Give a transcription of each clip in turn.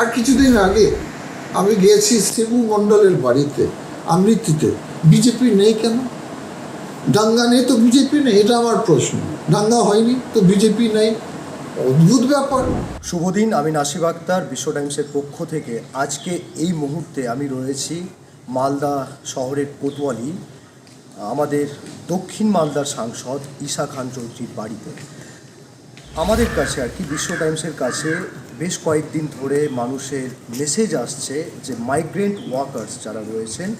আর কিছুদিন আগে আমি গিয়েছি শিবু মণ্ডলের বাড়িতে, আমৃতিতে। বিজেপি নেই কেন? দাঙ্গা নেই তো বিজেপি নেই, এটা আমার প্রশ্ন। দাঙ্গা হয়নি তো বিজেপি নেই? অদ্ভুত ব্যাপার। শুভদিন, আমি নাসিব আক্তার, বিশ্ব টাইমসের পক্ষ থেকে আজকে এই মুহূর্তে আমি রয়েছি মালদা শহরের কোতোয়ালি, আমাদের দক্ষিণ মালদার সাংসদ ঈশা খান চৌধুরীর বাড়িতে। আমাদের কাছে আর কি, বিশ্ব টাইমসের কাছে বেশ কয়েকদিন ধরে মানুষের মেসেজ আসছে যে মাইগ্রেন্ট ওয়ার্কার্স যারা রয়েছেন,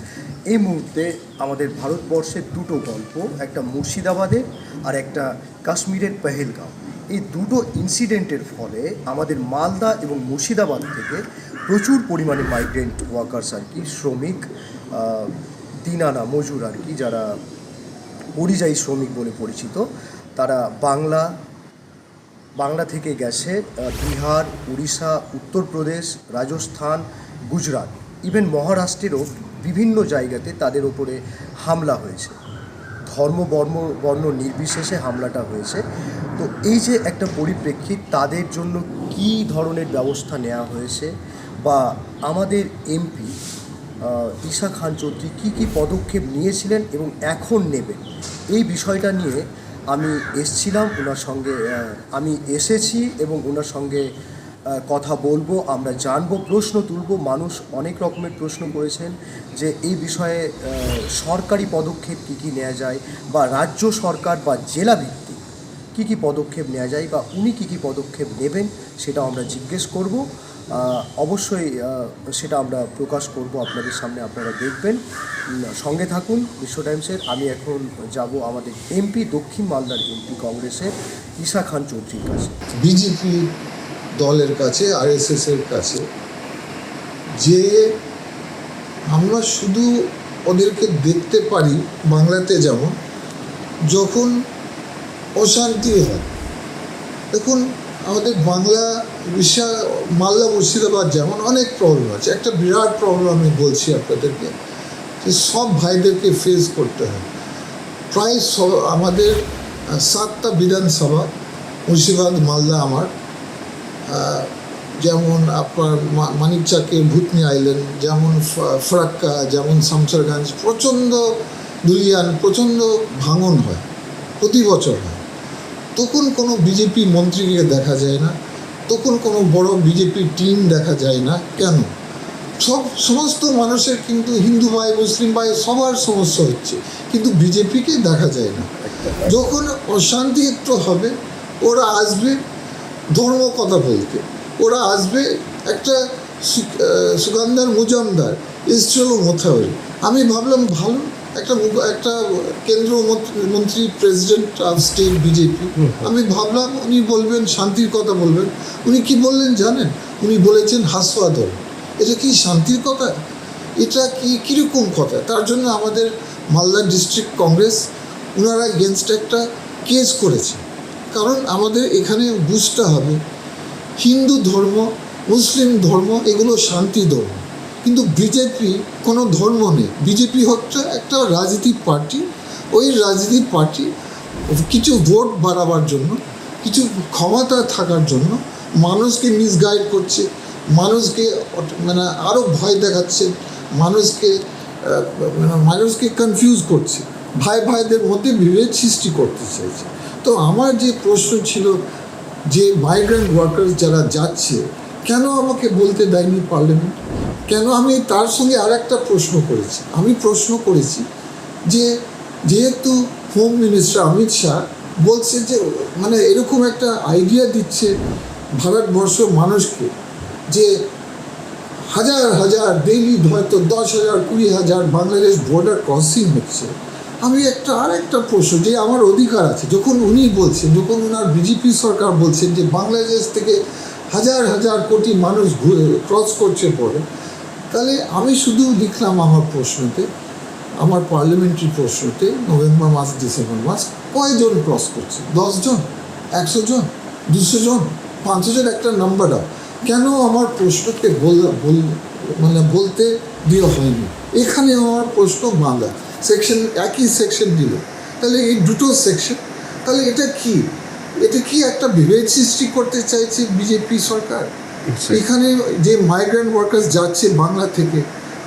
এই মুহূর্তে আমাদের ভারতবর্ষের দুটো গল্প, একটা মুর্শিদাবাদের আর একটা কাশ্মীরের পেহেলগাঁও। এই দুটো ইনসিডেন্টের ফলে আমাদের মালদা এবং মুর্শিদাবাদ থেকে প্রচুর পরিমাণে মাইগ্রেন্ট ওয়ার্কার্স আর কি, শ্রমিক দিনানা, মজুর আর কি, যারা পরিযায়ী শ্রমিক বলে পরিচিত, তারা বাংলা বাংলা থেকে গেছে বিহার, উড়িষ্যা, উত্তরপ্রদেশ, রাজস্থান, গুজরাট। ইভেন মহারাষ্ট্রেরও বিভিন্ন জায়গাতে তাদের ওপরে হামলা হয়েছে। ধর্ম, বর্ম, বর্ণ নির্বিশেষে হামলাটা হয়েছে। তো এই যে একটা পরিপ্রেক্ষিত তাদের জন্য কী ধরনের ব্যবস্থা নেওয়া হয়েছে বা আমাদের এমপি ঈশা খান চৌধুরী কী কী পদক্ষেপ নিয়েছিলেন এবং এখন নেবেন, এই বিষয়টা নিয়ে আমি এসছিলাম ওনার সঙ্গে আমি এসেছি এবং ওনার সঙ্গে কথা বলব, আমরা জানব, প্রশ্ন তুলবো। মানুষ অনেক রকমের প্রশ্ন করেছেন যে এই বিষয়ে সরকারি পদক্ষেপ কী কী নেওয়া যায় বা রাজ্য সরকার বা জেলা ভিত্তিক কী কী পদক্ষেপ নেওয়া যায় বা উনি কী কী পদক্ষেপ নেবেন সেটা আমরা জিজ্ঞেস করব। অবশ্যই সেটা আমরা প্রকাশ করব আপনাদের সামনে, আপনারা দেখবেন। সঙ্গে থাকুন, বিশ্ব টাইমসের। আমি এখন যাব আমাদের এমপি, দক্ষিণ মালদার এমপি কংগ্রেসের, ঈশা খান চৌধুরীর কাছে। বিজেপি দলের কাছে, আরএসএস এর কাছে, যে আমরা শুধু ওদেরকে দেখতে পারি বাংলাতে যেমন, যখন অশান্তি হয়। দেখুন আমাদের বাংলা বিশ্বা মালদা, মুর্শিদাবাদ যেমন অনেক প্রবলেম আছে। একটা বিরাট প্রবলেম আমি বলছি আপনাদেরকে যে সব ভাইদেরকে ফেস করতে হয়। প্রায় সব আমাদের সাতটা বিধানসভা, মুর্শিদাবাদ, মালদা আমার। যেমন আপনার মা- মানিকচাকের ভূতনি আইল্যান্ড যেমন ফরাক্কা, যেমন শামসারগঞ্জ প্রচণ্ড দুলিয়ান প্রচণ্ড ভাঙন হয়। প্রতি বছর হয়। তখন কোনো বিজেপি মন্ত্রীকে দেখা যায় না তখন কোনো বড় বিজেপি টিম দেখা যায় না কেন? সব সমস্ত মানুষের কিন্তু হিন্দু ভাই মুসলিম ভাই সবার সমস্যা হচ্ছে কিন্তু বিজেপিকে দেখা যায় না। যখন অশান্তি একটু হবে ওরা আসবে ধর্ম কথা বলতে ওরা আসবে একটা সু- আহ, সুকান্দার মুজামদার এসছিল মোথাবাড়ি আমি ভাবলাম ভালো একটা একটা কেন্দ্র মন্ত্রী- প্রেসিডেন্ট অফ স্টেট বিজেপি আমি ভাবলাম উনি বলবেন শান্তির কথা বলবেন। উনি কি বললেন জানেন? উনি বলেছেন হাসপাতাল এটা কি শান্তির কথা? এটা কি কীরকম কথা? তার জন্য আমাদের মালদা ডিস্ট্রিক্ট কংগ্রেস ওনারা এগেনস্ট একটা কেস করেছে। কারণ আমাদের এখানে বুঝতে হবে হিন্দু ধর্ম মুসলিম ধর্ম এগুলো শান্তি ধর্ম। কিন্তু বিজেপি কোনো ধর্ম নেই। বিজেপি হচ্ছে একটা রাজনীতি পার্টি। ওই রাজনীতি পার্টি কিছু ভোট বাড়াবার জন্য, কিছু ক্ষমতা থাকার জন্য মানুষকে মিসগাইড করছে, মানুষকে মানে আরও ভয় দেখাচ্ছে, মানুষকে মানে মানুষকে কনফিউজ করছে, ভাই ভাইদের মধ্যে বিভেদ সৃষ্টি করতে চাইছে। তো আমার যে প্রশ্ন ছিল যে মাইগ্রেন্ট ওয়ার্কার্স যারা যাচ্ছে, কেন আমাকে বলতে দেয়নি পার্লামেন্ট কেন আমি তার সঙ্গে আর একটা প্রশ্ন করেছি? আমি প্রশ্ন করেছি যে যেহেতু হোম মিনিস্টার অমিত শাহ বলছে যে মানে এরকম একটা আইডিয়া দিচ্ছে ভারতবর্ষ মানুষকে যে হাজার হাজার ডেইলি হয়তো দশ হাজার, কুড়ি হাজার বাংলাদেশ বর্ডার ক্রসিং হচ্ছে। আমি একটা আর একটা প্রশ্ন, যে আমার অধিকার আছে, যখন উনি বলছেন, যখন ওনার বিজেপি সরকার বলছেন যে বাংলাদেশ থেকে হাজার হাজার কোটি মানুষ ক্রস করছে পরে তাহলে আমি শুধু দেখলাম আমার প্রশ্নতে, আমার পার্লামেন্টারি প্রশ্নতে নভেম্বর মাস ডিসেম্বর মাস কয়জন ক্রস করছে? দশজন? একশো জন দুশো জন পাঁচশো জন একটা নাম্বার দাও। কেন আমার প্রশ্নকে বল মানে বলতে দেওয়া হয়নি? এখানে আমার প্রশ্ন বাঁধা সেকশন একই সেকশন দিল। তাহলে এই দুটো সেকশন তাহলে এটা কি? এটা কি একটা বিভেদ সৃষ্টি করতে চাইছে বিজেপি সরকার? এখানে যে মাইগ্রেন্ট ওয়ার্কার্স যাচ্ছে বাংলা থেকে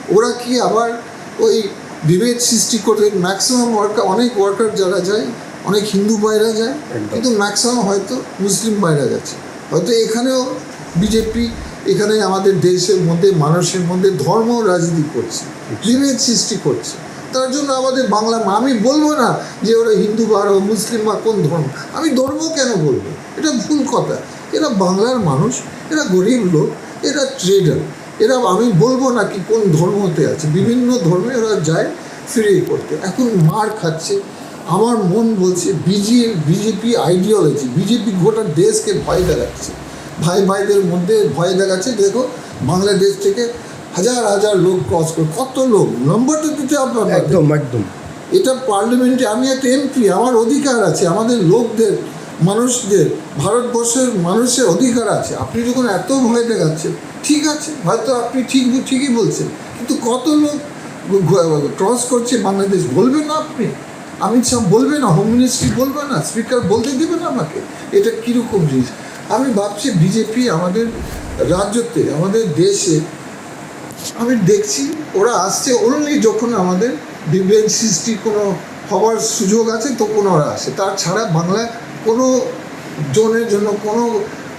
ওরা কি আবার ওই বিভেদ সৃষ্টি করে ম্যাক্সিমাম ওয়ার্কার অনেক ওয়ার্কার যারা যায় অনেক হিন্দু বাইরা যায়। কিন্তু ম্যাক্সিমাম হয়তো মুসলিম বাইরা যাচ্ছে। হয়তো এখানেও বিজেপি এখানে আমাদের দেশের মধ্যে মানুষের মধ্যে ধর্ম রাজনীতি করছে বিভেদ সৃষ্টি করছে। তার জন্য আমাদের বাংলা আমি বলব না যে ওরা হিন্দু বা মুসলিম বা কোন ধর্ম। আমি ধর্ম কেন বলব? এটা ভুল কথা। এরা বাংলার মানুষ এরা গরিব লোক এরা ট্রেডার এরা আমি বলব না কি কোন ধর্মতে আছে। বিভিন্ন ধর্মে ওরা যায় ফিরে করতে। এখন মার খাচ্ছে। আমার মন বলছে বিজে বিজেপি আইডিওলজি বিজেপি গোটা দেশকে ভয় দেখাচ্ছে। ভাই ভাইদের মধ্যে ভয় দেখাচ্ছে। দেখো বাংলাদেশ থেকে হাজার হাজার লোক ক্রস করে কত লোক? নম্বরটা দিতে হবে আপনাদের। একদম একদম। এটা পার্লামেন্টে আমি একটা এমপি আমার অধিকার আছে আমাদের লোকদের মানুষদের, ভারতবর্ষের মানুষের অধিকার আছে। আপনি যখন এত ভয় দেখাচ্ছেন, ঠিক আছে, হয়তো আপনি ঠিক ঠিকই বলছেন, কিন্তু কত লোক ক্রস করছে বাংলাদেশ, বলবেন না আপনি? অমিত শাহ বলবে না হোম মিনিস্ট্রি বলবে না স্পিকার বলতে দেবে না আমাকে। এটা কীরকম জিনিস? আমি ভাবছি বিজেপি আমাদের রাজ্যতে, আমাদের দেশে, আমি দেখছি, ওরা আসছে অনলি যখন আমাদের বিভেদ সৃষ্টি কোনো হওয়ার সুযোগ আছে, তখন ওরা আসে। তাছাড়া বাংলায় কোনো জনের জন্য কোনো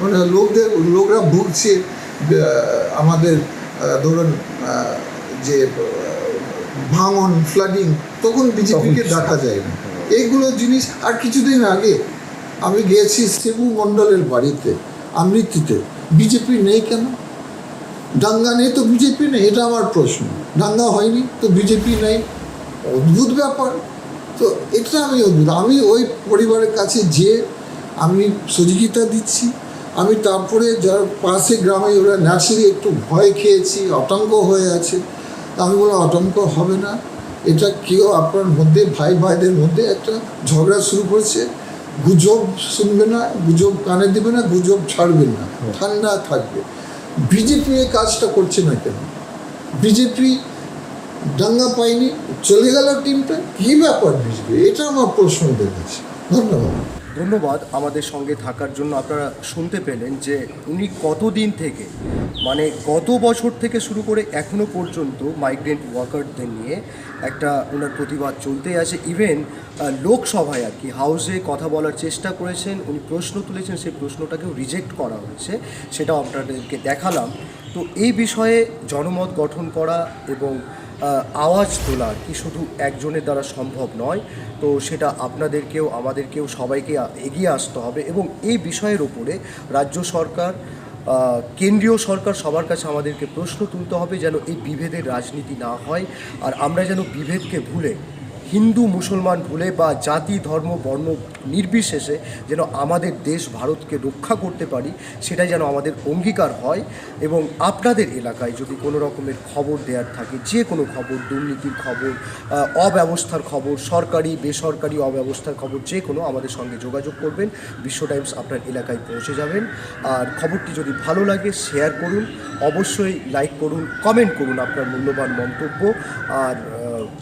মানে লোকদের লোকরা ভুগছে আমাদের ধরুন যে ভাঙন ফ্লাডিং তখন বিজেপিকে ডাকা যায় না। এইগুলো জিনিস আর কিছুদিন আগে আমি গিয়েছি সেবু মণ্ডলের বাড়িতে আমৃতিতে বিজেপি নেই কেন? দাঙ্গা নেই তো বিজেপি নেই এটা আমার প্রশ্ন। দাঙ্গা হয়নি তো বিজেপি নেই? অদ্ভুত ব্যাপার। তো এটা আমি অদ্ভুত আমি ওই পরিবারের কাছে যে আমি সহযোগিতা দিচ্ছি, আমি তারপরে যার পাশে গ্রামে ওরা ন্যাচারালি একটু ভয় খেয়েছি, আতঙ্ক হয়ে আছে আমি বললাম, আতঙ্ক হবে না। এটা কেউ আপনার মধ্যে, ভাই ভাইদের মধ্যে একটা ঝগড়া শুরু করেছে। গুজব শুনবে না, গুজব কানে দেবে না, গুজব ছাড়বেন না, ঠান্ডা থাকবে। বিজেপি এই কাজটা করছে না কেন? বিজেপি দাঙ্গা পায়নি চলে গেল টিমটা, কী ব্যাপার বিজেপি এটা আমার প্রশ্ন দেখেছি। ধন্যবাদ। ধন্যবাদ আমাদের সঙ্গে থাকার জন্য। আপনারা শুনতে পেলেন যে উনি কতদিন থেকে মানে গত বছর থেকে শুরু করে এখনও পর্যন্ত মাইগ্রেন্ট ওয়ার্কারদের নিয়ে একটা ওনার প্রতিবাদ চলতেই আছে। ইভেন লোকসভায় আর কি হাউসে কথা বলার চেষ্টা করেছেন, উনি প্রশ্ন তুলেছেন, সেই প্রশ্নটাকেও রিজেক্ট করা হয়েছে, সেটাও আপনাদেরকে দেখালাম। তো এই বিষয়ে জনমত গঠন করা এবং আওয়াজ তোলা কি শুধু একজনের দ্বারা সম্ভব নয়, তো সেটা আপনাদেরকেও, আমাদেরকেও, সবাইকে এগিয়ে আসতে হবে এবং এই বিষয়ের উপরে রাজ্য সরকার কেন্দ্রীয় সরকার সবার কাছে আমাদেরকে প্রশ্ন তুলতে হবে যেন এই বিভেদের রাজনীতি না হয়, আর আমরা যেন বিভেদকে ভুলে হিন্দু, মুসলমান ভুলে বা জাতি, ধর্ম, বর্ণ নির্বিশেষে যেন আমাদের দেশ ভারতকে রক্ষা করতে পারি, সেটাই যেন আমাদের অঙ্গীকার হয় এবং আপনাদের এলাকায় যদি কোনো রকমের খবর দেওয়ার থাকে, যে কোনো খবর, দুর্নীতির খবর অব্যবস্থার খবর, সরকারি, বেসরকারি অব্যবস্থার খবর, যে কোনো আমাদের সঙ্গে যোগাযোগ করবেন। বিশ্ব টাইমস আপনার এলাকায় পৌঁছে যাবেন। আর খবরটি যদি ভালো লাগে, শেয়ার করুন। অবশ্যই লাইক করুন, কমেন্ট করুন আপনার মূল্যবান মন্তব্য। আর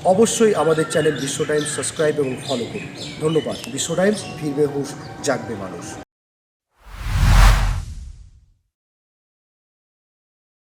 অবশ্যই আমাদের চ্যানেল বিশ্ব টাইমস সাবস্ক্রাইব এবং ফলো করুন। ধন্যবাদ। বিশ্ব টাইমস ফিরবে হুশ, জাগবে মানুষ।